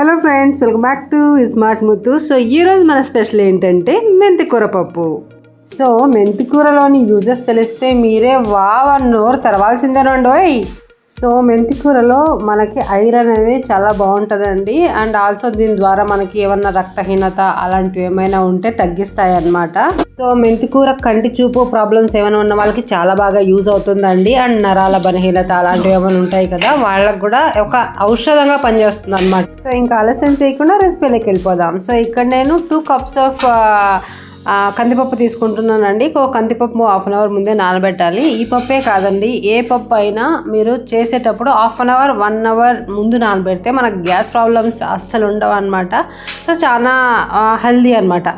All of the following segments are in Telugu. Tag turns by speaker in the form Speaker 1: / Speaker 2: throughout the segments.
Speaker 1: Hello friends welcome back to smart Muthu so ఈరోజు మన స్పెషల్ ఏంటంటే మెంతికూర పప్పు. సో మెంతికూరలోని యూజెస్ తెలిస్తే మీరే వావ్ అని నోరు తెరవాల్సిందేనండోయ్. సో మెంతి కూరలో మనకి ఐరన్ అనేది చాలా బాగుంటుందండి. అండ్ ఆల్సో దీని ద్వారా మనకి ఏమన్నా రక్తహీనత అలాంటివి ఏమైనా ఉంటే తగ్గిస్తాయి అన్నమాట సో మెంతి కూర కంటి చూపు ప్రాబ్లమ్స్ ఏమైనా ఉన్న వాళ్ళకి చాలా బాగా యూజ్ అవుతుందండి. అండ్ నరాల బలహీనత అలాంటివి ఏమైనా ఉంటాయి కదా వాళ్ళకు కూడా ఒక ఔషధంగా పనిచేస్తుంది అనమాట సో ఇంకా ఆలస్యం చేయకుండా రెసిపీలోకి వెళ్ళిపోదాం. సో ఇక్కడ నేను టూ కప్స్ ఆఫ్ కందిపప్పు తీసుకుంటున్నానండి. ఒక కందిపప్పు హాఫ్ అన్ అవర్ ముందే నానబెట్టాలి. ఈ పప్పే కాదండి. ఏ పప్పు అయినా మీరు చేసేటప్పుడు half an hour one hour ముందు నానబెడితే మనకు గ్యాస్ ప్రాబ్లమ్స్ అస్సలు ఉండవు అనమాట సో చాలా హెల్దీ అనమాట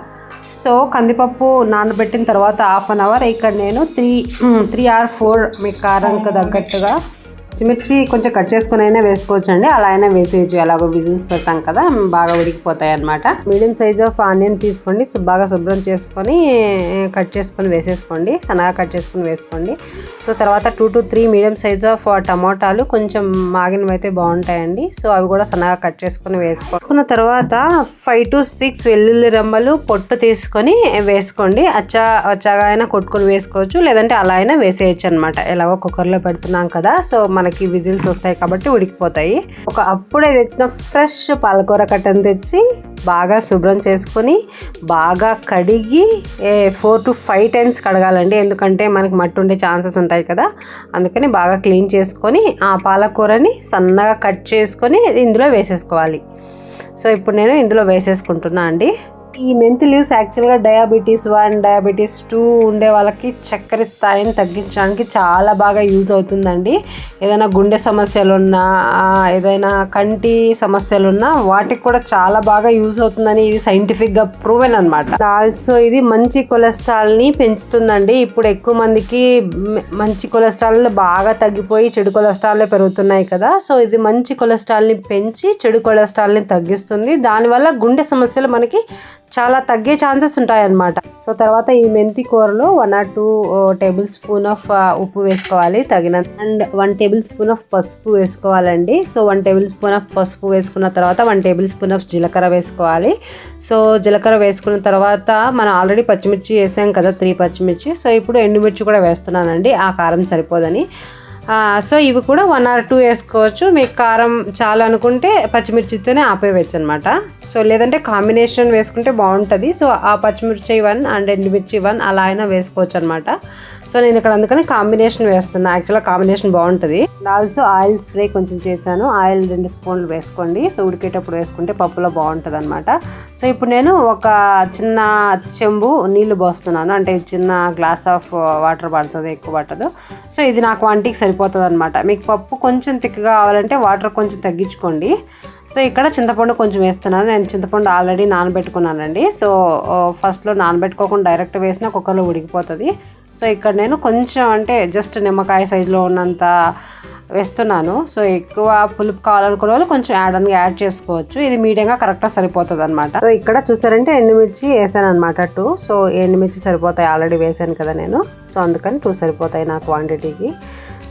Speaker 1: సో కందిపప్పు నానబెట్టిన తర్వాత హాఫ్ అన్ అవర్ ఇక్కడ నేను త్రీ త్రీ ఆర్ ఫోర్ మీ కారంకి తగ్గట్టుగా పచ్చిమిర్చి కొంచెం కట్ చేసుకుని అయినా వేసుకోవచ్చు అండి అలా అయినా వేసేయచ్చు. ఎలాగో విజిల్స్ పెడతాం కదా బాగా ఉడికిపోతాయి అనమాట మీడియం సైజ్ ఆఫ్ ఆనియన్ తీసుకోండి. బాగా శుభ్రం చేసుకొని కట్ చేసుకొని వేసేసుకోండి. సన్నగా కట్ చేసుకొని వేసుకోండి. సో తర్వాత two to three medium size of టమాటాలు కొంచెం మాగినవి అయితే బాగుంటాయండి. సో అవి కూడా సన్నగా కట్ చేసుకొని వేసుకో తర్వాత ఫైవ్ టు సిక్స్ వెల్లుల్లి రెమ్మలు పొట్టు తీసుకొని వేసుకోండి. అచ్చా అచ్చాగా అయినా కొట్టుకొని వేసుకోవచ్చు. లేదంటే అలా అయినా వేసేయచ్చు అనమాట ఎలాగో కుక్కర్లో పెడుతున్నాం కదా సో మనకి విజిల్స్ వస్తాయి కాబట్టి ఉడికిపోతాయి. ఒక అప్పుడే తెచ్చిన ఫ్రెష్ పాలకూర కట్టను తెచ్చి బాగా శుభ్రం చేసుకొని బాగా కడిగి ఫోర్ టు ఫైవ్ టైమ్స్ కడగాలండి. ఎందుకంటే మనకి మట్టి ఉండే ఛాన్సెస్ ఉంటాయి కదా. అందుకని బాగా క్లీన్ చేసుకొని ఆ పాలకూరని సన్నగా కట్ చేసుకొని ఇందులో వేసేసుకోవాలి. సో ఇప్పుడు నేను ఇందులో వేసేసుకుంటున్నా అండి. ఈ మెంతి లీవ్స్ యాక్చువల్గా డయాబెటీస్ వన్ డయాబెటీస్ టూ ఉండే వాళ్ళకి చక్కెర స్థాయిని తగ్గించడానికి చాలా బాగా యూజ్ అవుతుందండి. ఏదైనా గుండె సమస్యలు ఉన్నా ఏదైనా కంటి సమస్యలు ఉన్నా వాటికి కూడా చాలా బాగా యూజ్ అవుతుందని ఇది సైంటిఫిక్గా ప్రూవెన్ అనమాట ఆల్సో ఇది మంచి కొలెస్ట్రాల్ని పెంచుతుందండి. ఇప్పుడు ఎక్కువ మందికి మంచి కొలెస్ట్రాల్ బాగా తగ్గిపోయి చెడు కొలెస్ట్రాల్ పెరుగుతున్నాయి కదా. సో ఇది మంచి కొలెస్ట్రాల్ని పెంచి చెడు కొలెస్ట్రాల్ని తగ్గిస్తుంది. దానివల్ల గుండె సమస్యలు మనకి చాలా తగ్గే ఛాన్సెస్ ఉంటాయన్నమాట. సో తర్వాత ఈ మెంతి కూరలో one or two table spoon of ఉప్పు వేసుకోవాలి తగినంత. And one table spoon of పసుపు వేసుకోవాలండి. So one table spoon of పసుపు వేసుకున్న తర్వాత వన్ టేబుల్ స్పూన్ ఆఫ్ జీలకర్ర వేసుకోవాలి. సో జీలకర్ర వేసుకున్న తర్వాత మనం ఆల్రెడీ పచ్చిమిర్చి వేసాం కదా త్రీ పచ్చిమిర్చి. సో ఇప్పుడు ఎండుమిర్చి కూడా వేస్తున్నానండి. ఆ కారం సరిపోదని. సో ఇవి కూడా వన్ ఆర్ టూ వేసుకోవచ్చు. మీకు కారం చాలా అనుకుంటే పచ్చిమిర్చితోనే ఆపేయచ్చు అనమాట సో లేదంటే కాంబినేషన్ వేసుకుంటే బాగుంటుంది. సో ఆ పచ్చిమిర్చి వన్ అండ్ ఎండుమిర్చి వన్ అలా అయినా వేసుకోవచ్చు అనమాట సో నేను ఇక్కడ అందుకని కాంబినేషన్ వేస్తున్నా. యాక్చువల్గా కాంబినేషన్ బాగుంటుంది. ఆల్సో ఆయిల్ స్ప్రే కొంచెం చేశాను. ఆయిల్ రెండు స్పూన్లు వేసుకోండి. సో ఉడికేటప్పుడు వేసుకుంటే పప్పులో బాగుంటుంది అనమాట సో ఇప్పుడు నేను ఒక చిన్న చెంబు నీళ్ళు పోస్తున్నాను. అంటే చిన్న గ్లాస్ ఆఫ్ వాటర్ పడుతుంది ఎక్కువ పట్టదు. సో ఇది నాకు వంటికి సరిపోతుంది అనమాట మీకు పప్పు కొంచెం తిక్కగా కావాలంటే వాటర్ కొంచెం తగ్గించుకోండి. సో ఇక్కడ చింతపండు కొంచెం వేస్తున్నాను. నేను చింతపండు ఆల్రెడీ నానబెట్టుకున్నానండి. సో ఫస్ట్లో నానబెట్టుకోకుండా డైరెక్ట్ వేసినా కుక్కర్లో ఉడికిపోతుంది. సో ఇక్కడ నేను కొంచెం అంటే జస్ట్ నిమ్మకాయ సైజులో ఉన్నంత వేస్తున్నాను. సో ఎక్కువ పులుపు కావాలనుకునే వాళ్ళు కొంచెం యాడ్ అని యాడ్ చేసుకోవచ్చు. ఇది మీడియంగా కరెక్ట్గా సరిపోతుంది అనమాట సో ఇక్కడ చూసారంటే ఎండుమిర్చి వేసాను అనమాట టూ. సో ఎండుమిర్చి సరిపోతాయి. ఆల్రెడీ వేసాను కదా నేను. సో అందుకని టూ సరిపోతాయి నా క్వాంటిటీకి.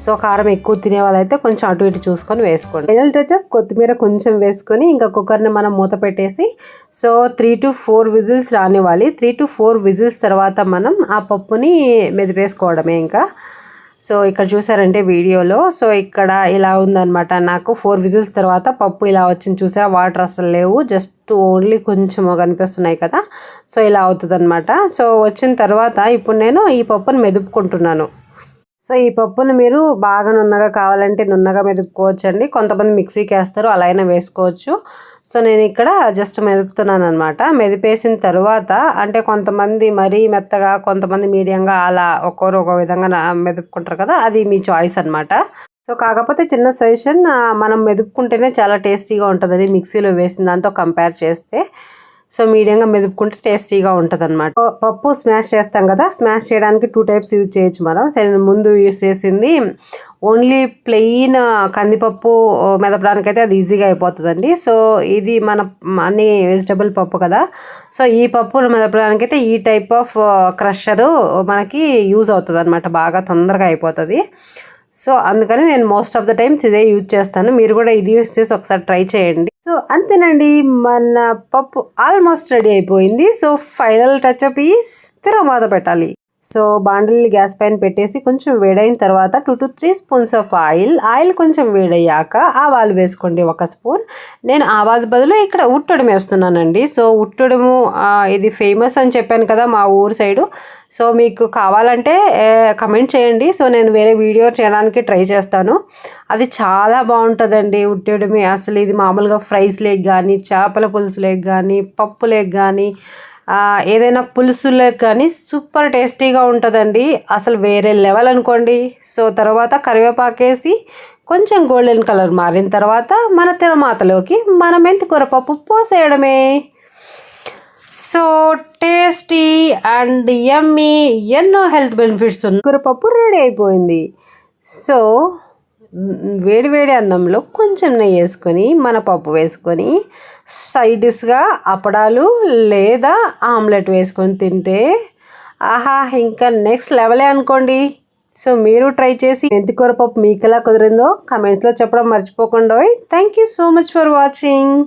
Speaker 1: సో కారం ఎక్కువ తినే వాళ్ళైతే కొంచెం అటు ఇటు చూసుకొని వేసుకోండి. ఫైనల్ టచ్ కొత్తిమీర కొంచెం వేసుకొని ఇంకా కుక్కర్ని మనం మూత పెట్టేసి so three to four whistles రానివ్వాలి. Three to four whistles తర్వాత మనం ఆ పప్పుని మెదిపేసుకోవడమే ఇంకా. సో ఇక్కడ చూసారంటే వీడియోలో సో ఇక్కడ ఇలా ఉందనమాట నాకు ఫోర్ విజిల్స్ తర్వాత పప్పు ఇలా వచ్చింది చూసారా? వాటర్ అసలు లేవు జస్ట్ ఓన్లీ కొంచెం కనిపిస్తున్నాయి కదా. సో ఇలా అవుతుంది సో వచ్చిన తర్వాత ఇప్పుడు నేను ఈ పప్పుని మెదుపుకుంటున్నాను. సో ఈ పప్పును మీరు బాగా నున్నగా కావాలంటే నున్నగా మెదుపుకోవచ్చు అండి కొంతమంది మిక్సీకి వేస్తారు అలా అయినా వేసుకోవచ్చు. సో నేను ఇక్కడ జస్ట్ మెదుపుతున్నాను అనమాట మెదిపేసిన తర్వాత అంటే కొంతమంది మరీ మెత్తగా కొంతమంది మీడియంగా అలా ఒక్కొరు ఒక విధంగా మెదుపుకుంటారు కదా అది మీ చాయిస్ అనమాట సో కాకపోతే చిన్న సజెషన్ మనం మెదుపుకుంటేనే చాలా టేస్టీగా ఉంటుందని మిక్సీలో వేసిన దాంతో కంపేర్ చేస్తే. సో మీడియంగా మెదుపుకుంటే టేస్టీగా ఉంటుంది అనమాట పప్పు స్మాష్ చేస్తాం కదా స్మాష్ చేయడానికి టూ టైప్స్ యూజ్ చేయొచ్చు మనం. సరే నేను ముందు యూజ్ చేసింది ఓన్లీ ప్లెయిన్ కందిపప్పు మెదపడానికి అయితే అది ఈజీగా అయిపోతుందండి. సో ఇది మన అన్ని వెజిటబుల్ పప్పు కదా. సో ఈ పప్పు మెదపడానికి అయితే ఈ టైప్ ఆఫ్ క్రషరు మనకి యూజ్ అవుతుంది అనమాట బాగా తొందరగా అయిపోతుంది. సో అందుకని నేను మోస్ట్ ఆఫ్ ద టైమ్స్ ఇదే యూజ్ చేస్తాను. మీరు కూడా ఇది యూజ్ చేసి ఒకసారి ట్రై చేయండి. సో అంతేనండి మన పప్పు ఆల్మోస్ట్ రెడీ అయిపోయింది. So final touch up is తిరమాత పెట్టాలి. సో బాండల్ని గ్యాస్ పైన పెట్టేసి కొంచెం వేడైన తర్వాత two to three spoons of oil oil కొంచెం వేడయ్యాక ఆవాలు వేసుకోండి ఒక స్పూన్. నేను ఆవాలు బదులు ఇక్కడ ఉట్టడం వేస్తున్నానండి. సో ఉట్టడము ఇది ఫేమస్ అని చెప్పాను కదా మా ఊరు సైడు. సో మీకు కావాలంటే కమెంట్ చేయండి. సో నేను వేరే వీడియో చేయడానికి ట్రై చేస్తాను. అది చాలా బాగుంటుందండి ఉట్టడమే. అసలు ఇది మామూలుగా ఫ్రైస్ లేక్ కానీ చేపల పులుసు లేక్ కానీ పప్పు లేక్ కానీ ఏదైనా పులుసులకు కానీ సూపర్ టేస్టీగా ఉంటుందండి. అసలు వేరే లెవెల్ అనుకోండి. సో తర్వాత కరివేపాకేసి కొంచెం గోల్డెన్ కలర్ మారిన తర్వాత మన తిరమాతలోకి మన మెంతి కూరపప్పు పోసేయడమే. So tasty and yummy. ఎన్నో హెల్త్ బెనిఫిట్స్ ఉన్న కూరపప్పు రెడీ అయిపోయింది. సో వేడివేడి అన్నంలో కొంచెం నెయ్యి వేసుకొని మన పప్పు వేసుకొని సైడ్ డిష్గా అప్పడాలు లేదా ఆమ్లెట్ వేసుకొని తింటే ఆహా ఇంకా నెక్స్ట్ లెవెలే అనుకోండి. సో మీరు ట్రై చేసి మెంతికూర పప్పు మీకు ఎలా కుదిరిందో కమెంట్స్లో చెప్పడం మర్చిపోకుండా thank you so much for watching.